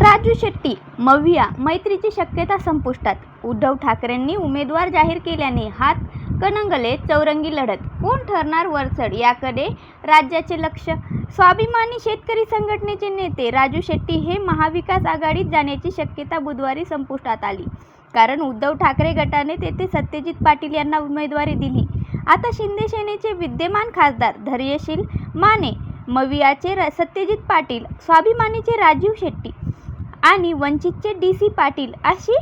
राजू शेट्टी मविया मैत्रीची शक्यता संपुष्टात. उद्धव ठाकरेंनी उमेदवार जाहीर केल्याने हात कणंगले चौरंगी लढत. कोण ठरणार वरचढ? याकडे राज्याचे लक्ष. स्वाभिमानी शेतकरी संघटनेचे नेते राजू शेट्टी हे महाविकास आघाडीत जाण्याची शक्यता बुधवारी संपुष्टात आली. कारण उद्धव ठाकरे गटाने तेथे सत्यजित पाटील यांना उमेदवारी दिली. आता शिंदे सेनेचे विद्यमान खासदार धैर्यशील माने मवियाचे र- सत्यजित पाटील स्वाभिमानीचे राजीव शेट्टी आणि वंचितचे डी सी पाटील अशी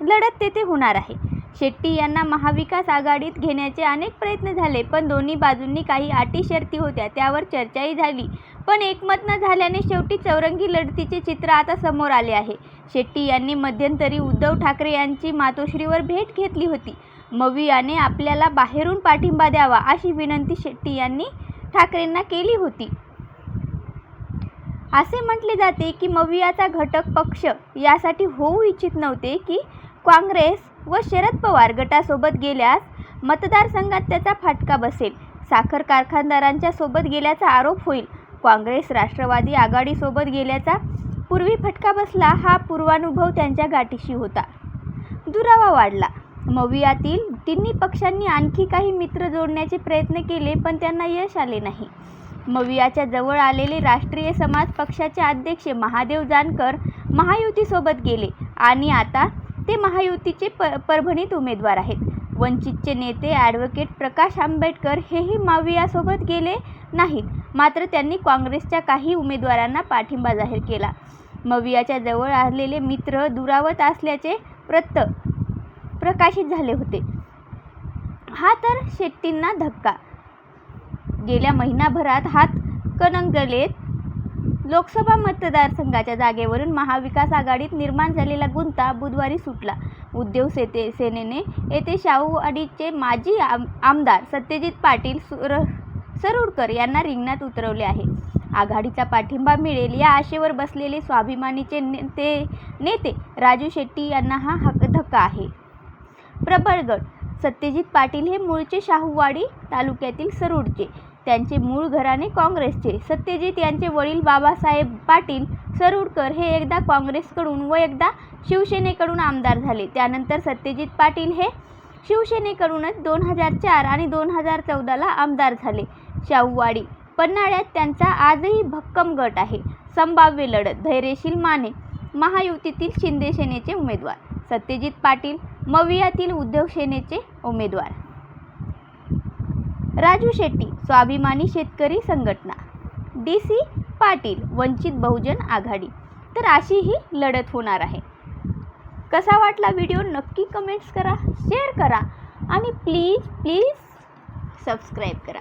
लढत तेथे होणार आहे. शेट्टी यांना महाविकास आघाडीत घेण्याचे अनेक प्रयत्न झाले पण दोन्ही बाजूंनी काही अटी शर्ती होत्या त्यावर चर्चाही झाली. पण एकमत न झाल्याने शेवटी चौरंगी लढतीचे चित्र आता समोर आले आहे. शेट्टी यांनी मध्यंतरी उद्धव ठाकरे यांची मातोश्रीवर भेट घेतली होती. मवियाने आपल्याला बाहेरून पाठिंबा द्यावा अशी विनंती शेट्टी यांनी ठाकरेंना केली होती. असे म्हटले जाते की मवियाचा घटक पक्ष यासाठी होऊ इच्छित नव्हते की काँग्रेस व शरद पवार गटासोबत गेल्यास मतदारसंघात त्याचा फाटका बसेल. साखर कारखानदारांच्या सोबत गेल्याचा आरोप होईल. काँग्रेस राष्ट्रवादी आघाडीसोबत गेल्याचा पूर्वी फटका बसला हा पूर्वानुभव त्यांच्या गाठीशी होता. दुरावा वाढला. मवियातील तिन्ही पक्षांनी आणखी काही मित्र जोडण्याचे प्रयत्न केले पण त्यांना यश आले नाही. मवियाच्या जवळ आलेले राष्ट्रीय समाज पक्षाचे अध्यक्ष महादेव जानकर महायुतीसोबत गेले आणि आता ते महायुतीचे प परभणीत उमेदवार आहेत. वंचितचे नेते ॲडव्होकेट प्रकाश आंबेडकर हेही मावियासोबत गेले नाहीत मात्र त्यांनी काँग्रेसच्या काही उमेदवारांना पाठिंबा जाहीर केला. मवियाच्या जवळ आलेले मित्र दुरावत असल्याचे प्रत प्रकाशित झाले होते. हा तर शेट्टींना धक्का. गेल्या महिनाभरात हात कणंगलेत. लोकसभा मतदारसंघाच्या जागेवरून महाविकास आघाडीत निर्माण झालेला गुंता बुधवारी सुटला. उद्योग सेते सेनेने येथे शाहू अडीचे माजी आम आमदार सत्यजित पाटील सुर सरुडकर यांना रिंगणात उतरवले आहे. आघाडीचा पाठिंबा मिळेल या आशेवर बसलेले स्वाभिमानीचे नेते नेते राजू शेट्टी यांना हा हक धक्का आहे. प्रबळगड सत्यजित पाटील हे मूळचे शाहूवाडी तालुक्यातील सरूडचे. त्यांचे मूळ घराणे काँग्रेसचे. सत्यजित यांचे वडील बाबासाहेब पाटील सरूडकर हे एकदा काँग्रेसकडून व एकदा शिवसेनेकडून आमदार झाले. त्यानंतर सत्यजित पाटील हे शिवसेनेकडूनच दोन हजार चार आणि दोन हजार चौदाला आमदार झाले. शाहूवाडी पन्हाळ्यात त्यांचा आजही भक्कम गट आहे. संभाव्य लढत धैर्यशील माने महायुतीतील शिंदे सेनेचे उमेदवार. सत्यजित पाटील मवियातील उद्योगसेनेचे सेनेचे उमेदवार. राजू शेट्टी स्वाभिमानी शेतकरी संघटना. D C Patil Vanchit Bahujan Aaghadi. तर अशी ही लढत होणार आहे. कसा वाटला व्हिडिओ नक्की कमेंट्स करा शेअर करा आणि प्लीज प्लीज सबस्क्राईब करा.